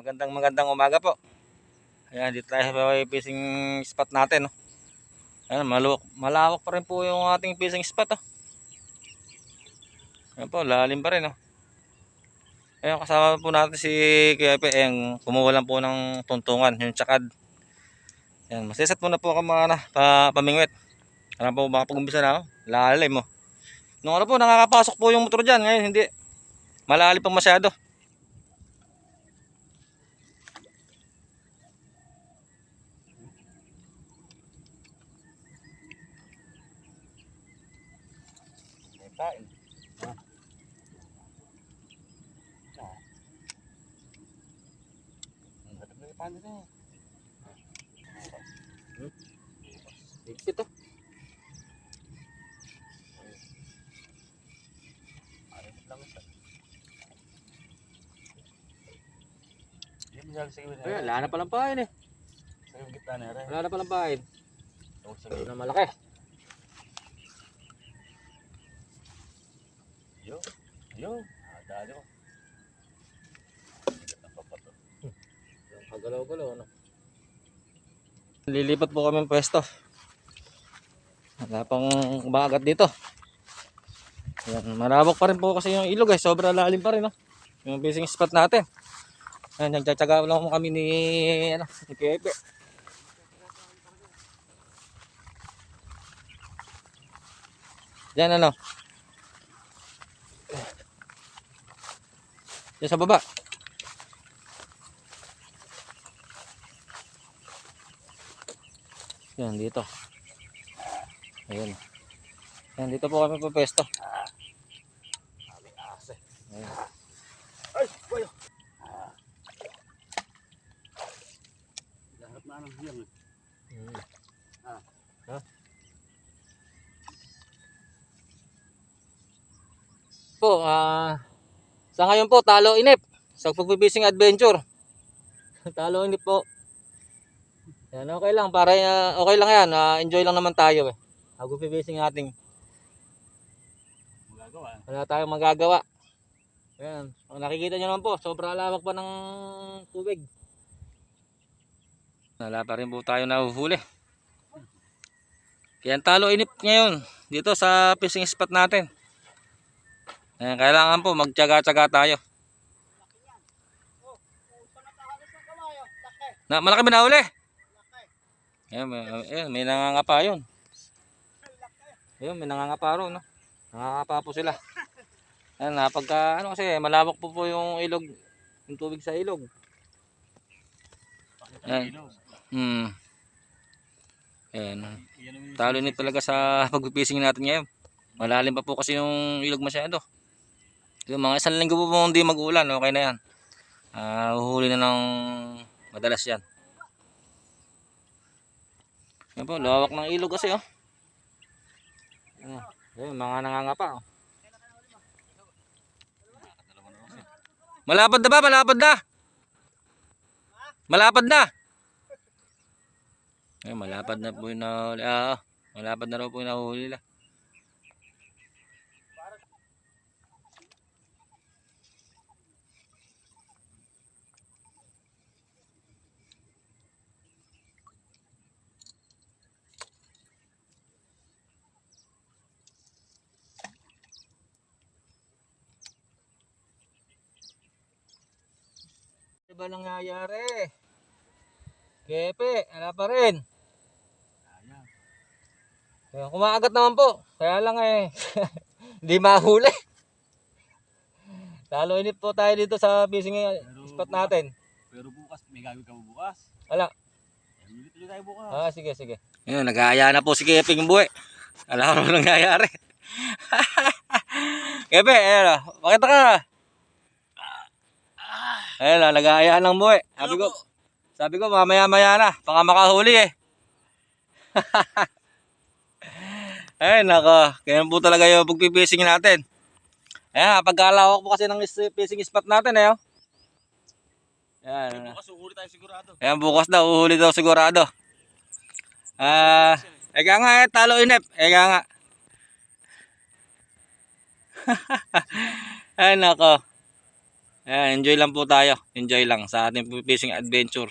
magandang magandang umaga po. Ayan, dito tayo sa fishing spot natin. No? Ayan, malawak, malawak pa rin po yung ating fishing spot. Oh. Ayan po, lalim pa rin. Oh. Ayan, kasama po natin si Kuya Pe. Ayan, kumuha lang po ng tuntungan, yung tsakad. Ayan, masisat muna po ka mga na, pa, pamingwit. Alam po, baka pag-umpisa na, oh. lalim mo. Oh. Nung ano po, nakakapasok po yung motor dyan. Ngayon, hindi. Malalim pa masyado. Kain. Ah. Ah. Ang ganda ng paano na yan. Hmm? Higpit to. Ayos lang ito. Hindi mo sa gawin. Ay, wala na palang pain eh. Sa gitna na rin. Wala na palang pain. Huwag sa Ito gawin. na malaki. Yung Kagalaw-galaw, ano? Lilipat po kami ng pwesto. Wala pang bagat dito. Yan, malawak pa rin po kasi yung ilog eh. Sobra lalim pa rin no. Yung fishing spot natin. Ayan, nagtsatsaga lang kami ni, ano, ni Pepe. Yan ano. Yan sa baba. Yan dito. Ayun. Yan dito po kami pupesto. Ayan. Ay, boy! Lahat na ng hiyang. Ah. Ha? Po, ah sa ngayon po talo inip sa pagbibising adventure. talo inip po. Yan okay lang para ah, okay lang yan. ah, enjoy lang naman tayo eh. Pagbibising ating Magagawa. wala tayong magagawa. Ayan, kung nakikita nyo naman po, sobrang lawak pa ng tubig. Wala pa rin po tayo nahuhuli. Kaya ang talo inip ngayon dito sa fishing spot natin. Ayan, kailangan po magtyaga-tyaga tayo. Na, malaki ba nahuli? Ayan, may, ayan, may nangangapa yun. Ayun, may nangangapa ron, no? Nangangapa po sila. Ayan, napagka, ano kasi, malawak po po yung ilog, yung tubig sa ilog. Ayan. Hmm. Ayan. Talo nito talaga sa pagpipising natin ngayon. Malalim pa po kasi yung ilog masyado. Yung mga isang linggo po po hindi mag-ulan, okay na yan. Ah, uhuli na ng madalas yan. Yan po, lawak ng ilog kasi oh. Ayan, Ayan, mga nangangapa oh. Malapad na ba? Malapad na? Malapad na? Ay, malapad na po yung nahuli. Ah, malapad na raw po yung nahuli nila. Ano ba nangyayari? Kepe, ala pa rin. Kaya kumaagat naman po. Kaya lang eh, hindi mahuli. Lalo inip po tayo dito sa fishing spot natin. Pero bukas, may gagawin ka bukas. Wala. Ulit ulit tayo bukas. Ah, sige, sige. Ayun, nag-aaya na po si Keping buhay. Alam mo nangyayari. Kepe, ayun o. Pakita ka. Ayun o, nag-aaya ng buhay. Sabi ko, sabi ko mamaya-maya na. Baka makahuli eh. Ayun, nako. Kaya po talaga yung pagpipishing natin. Ayan, pagkalawak po kasi ng is- fishing spot natin eh. oh. Ayan. Bukas uhuli tayo sigurado. Ayan, bukas daw, uhuli daw sigurado. Ah, eka nga eh, talo inip. Eka nga. Ay, nako. Ayan, enjoy lang po tayo. Enjoy lang sa ating fishing adventure.